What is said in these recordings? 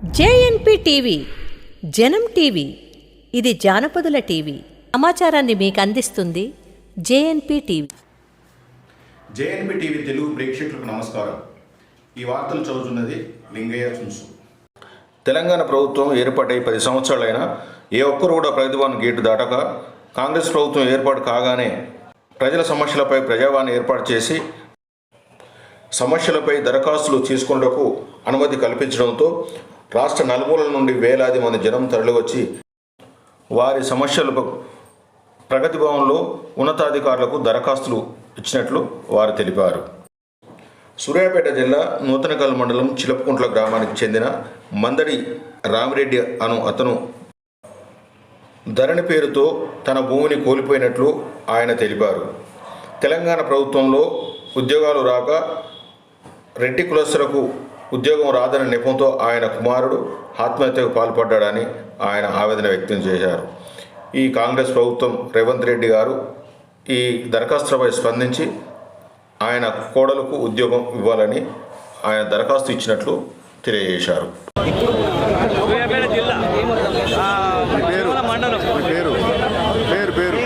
JNP TV జనం TV ఇది జానపదుల TV. సమాచారాన్ని మీకు అందిస్తుంది JNP TV. JNB TV Telugu ప్రేక్షకులకు నమస్కారం. ఈ వార్తలు చదువుతున్నది లింగయ్య చున్సు తెలంగాణ ప్రభుత్వం ఏర్పాటై పది సంవత్సరాలైనా ఏ ఒక్కరు కూడా ప్రతిభాను గేటు దాటక కాంగ్రెస్ ప్రభుత్వం ఏర్పాటు కాగానే ప్రజల సమస్యలపై ప్రజావాణి ఏర్పాటు చేసి సమస్యలపై దరఖాస్తులు తీసుకున్నకు అనుమతి కల్పించడంతో రాష్ట్ర నలుమూలల నుండి వేలాది మంది జనం తరలివచ్చి వారి సమస్యలకు ప్రగతి భవన్లో ఉన్నతాధికారులకు దరఖాస్తులు ఇచ్చినట్లు వారు తెలిపారు. సూర్యాపేట జిల్లా నూతనకల్ మండలం చిలపకుంట్ల గ్రామానికి చెందిన మందడి రామిరెడ్డి అను అతను ధరణి పేరుతో తన భూమిని కోల్పోయినట్లు ఆయన తెలిపారు. తెలంగాణ ప్రభుత్వంలో ఉద్యోగాలు రాక రెడ్డి కులస్తులకు ఉద్యోగం రాదన్న నెపంతో ఆయన కుమారుడు ఆత్మహత్యకు పాల్పడ్డాడని ఆయన ఆవేదన వ్యక్తం చేశారు. ఈ కాంగ్రెస్ ప్రభుత్వం రేవంత్ రెడ్డి గారు ఈ దరఖాస్తులపై స్పందించి ఆయన కోడలకు ఉద్యోగం ఇవ్వాలని ఆయన దరఖాస్తు ఇచ్చినట్లు తెలియజేశారు. జిల్లా మండలం పేరు పేరు పేరు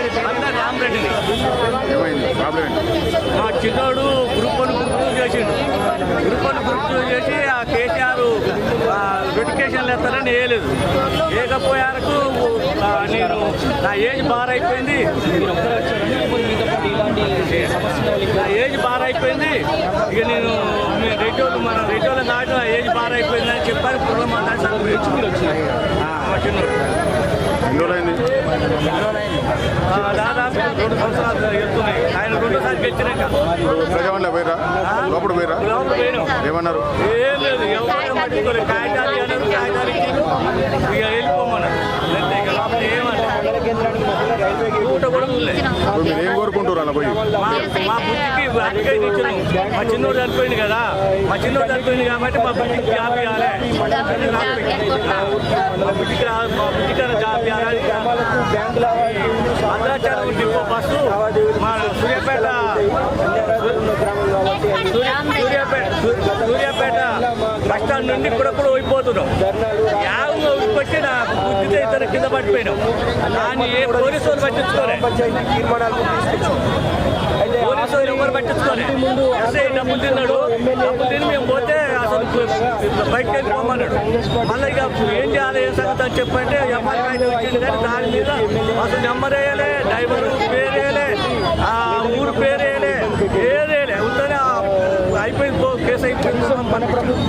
మా చిన్నోడు గ్రూప్ చేసిండు గ్రూప్ వన్ గ్రూప్ టూ చేసి ఆ కేసీఆర్ ఎత్తారని వేయలేదు. వేయకపోయారకు నేను నా ఏజ్ బార్ అయిపోయింది నా ఏజ్ బార్ అయిపోయింది ఇక నేను మీ రెడ్డోళ్ళు మన రెడ్డోళ్ళు దాటి నా ఏజ్ బార్ అయిపోయింది అని చెప్పారు పుల్ల మా ఆ, దాదాపు రెండు సంవత్సరాలు ప్రజావాణిలో పోయిరా? లోపల పోయిరా? ఏమన్నారు? ఏం లేదు కాగితాలు కాగితాలు ఇక వెళ్ళిపోమన్నారు ఏమన్నారు ఊట కూడా మీరు ఏం కోరుకుంటారు అలా పోయి? మా మా బుద్ధికి మా చిన్నోడు చనిపోయింది కదా. మా చిన్నోడు చనిపోయింది కాబట్టి మా బిడ్డకి జాబ్ ఇవ్వాలి. మా బిడ్డకి మా బిడ్డకి జాబ్ ఇవ్వాలి. Bhadrachalam depot bus. మా సూర్యాపేట సూర్యాపేట సూర్యాపేట బస్ స్టాండ్ నుండి ఇప్పుడప్పుడు కూడా అయిపోతున్నాం యాగంగా ఉడికొచ్చి నా బుద్ధితో ఇతర కింద పడిపోయినాం. దాన్ని ఏ పోలీసు వాళ్ళు పట్టించుకోలే. ఎవరు పట్టించుకోలే. ఎస్ఐ డబ్బులు తిన్నాడు? డబ్బులు తిని మేము పోతే అసలు బయటకు వెళ్ళిపోమన్నాడు మళ్ళీ ఇక ఏం చేయాలి? ఏ సంగతి అని చెప్పంటే ఎంఆర్ అయితే వచ్చింది కానీ దాని మీద అసలు నెంబర్ వేయలే డ్రైవర్ పేరు వేయలే ఆ ఊరు పేరు వేయలే ఏదేలే ఉంటేనే అయిపోయింది కేసు అయిపోయింది. మన ప్రభుత్వం